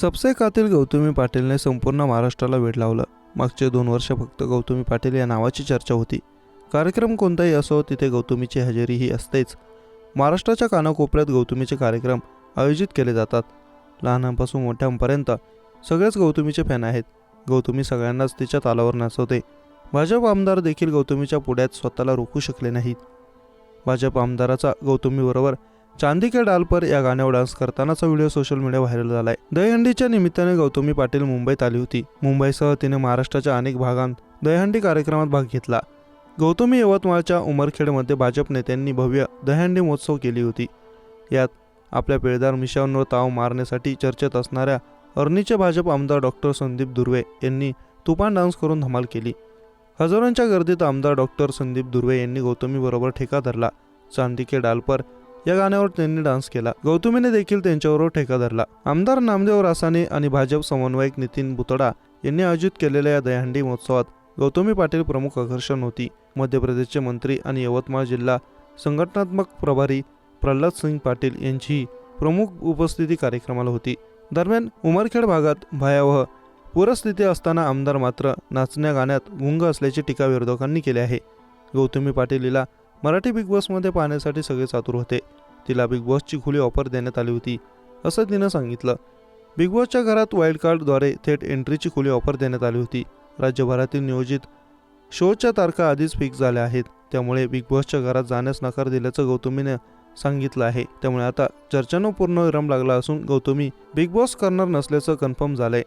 सबसेकातील गौतमी पाटीलने संपूर्ण महाराष्ट्राला वेड लावलं. मागचे दोन वर्ष फक्त गौतमी पाटील या नावाची चर्चा होती. कार्यक्रम कोणताही असो तिथे गौतमीची हजेरी ही असतेच. महाराष्ट्राच्या कानाकोपऱ्यात गौतमीचे कार्यक्रम आयोजित केले जातात. लहानांपासून मोठ्यांपर्यंत सगळेच गौतमीचे फॅन आहेत. गौतमी सगळ्यांनाच तिच्या तालावर नाचवते. भाजप आमदार देखील गौतमीच्या पुढ्यात स्वतःला रोखू शकले नाहीत. भाजप आमदाराचा गौतमीबरोबर चांदी के डाल पर या गाण्यावर डान्स करतानाचा व्हिडिओ सोशल मीडिया व्हायरल झालाय. दहीहंडीच्या निमित्ताने गौतमी पाटील मुंबईत आली होती. मुंबईसह तिने महाराष्ट्राच्या अनेक भागांत दहीहंडी कार्यक्रमात भाग घेतला. गौतमी यवतमाळच्या उमरखेडमध्ये भाजप नेत्यांनी भव्य दहीहंडी महोत्सव केली होती. यात आपल्या पिळदार मिशांवर ताव मारण्यासाठी चर्चेत असणाऱ्या अर्नीचे भाजप आमदार डॉक्टर संदीप दुर्वे यांनी तुफान डान्स करून धमाल केली. हजारोंच्या गर्दीत आमदार डॉक्टर संदीप दुर्वे यांनी गौतमीबरोबर ठेका धरला. चांदी के डाल पर या गाण्यावर त्यांनी डान्स केला. गौतमीने देखील त्यांच्याबरोबर ठेका धरला. आमदार नामदेव रासाने आणि भाजप समन्वयक नितीन बुतडा यांनी आयोजित केलेल्या या दहीहंडी महोत्सवात गौतमी पाटील प्रमुख आकर्षण होती. मध्य प्रदेशचे मंत्री आणि यवतमाळ जिल्हा संघटनात्मक प्रभारी प्रल्हाद सिंग पाटील यांचीही प्रमुख उपस्थिती कार्यक्रमाला होती. दरम्यान उमरखेड भागात भयावह पूरस्थिती असताना आमदार मात्र नाचण्या गाण्यात गुंग असल्याची टीका विरोधकांनी केली आहे. गौतमी पाटील हिला मराठी बिग बॉसमध्ये पाहण्यासाठी सगळे चातुर होते. तिला बिग बॉसची खुली ऑफर देण्यात आली होती असं तिनं सांगितलं. बिग बॉसच्या घरात वाईल्ड कार्डद्वारे थेट एंट्रीची खुली ऑफर देण्यात आली होती. राज्यभरातील नियोजित शोच्या तारखा आधीच फिक्स झाल्या आहेत. त्यामुळे बिग बॉसच्या घरात जाण्यास नकार दिल्याचं गौतमीने सांगितलं आहे. त्यामुळे आता चर्चांना पूर्ण विराम लागला असून गौतमी बिग बॉस करणार नसल्याचं कन्फर्म झालंय.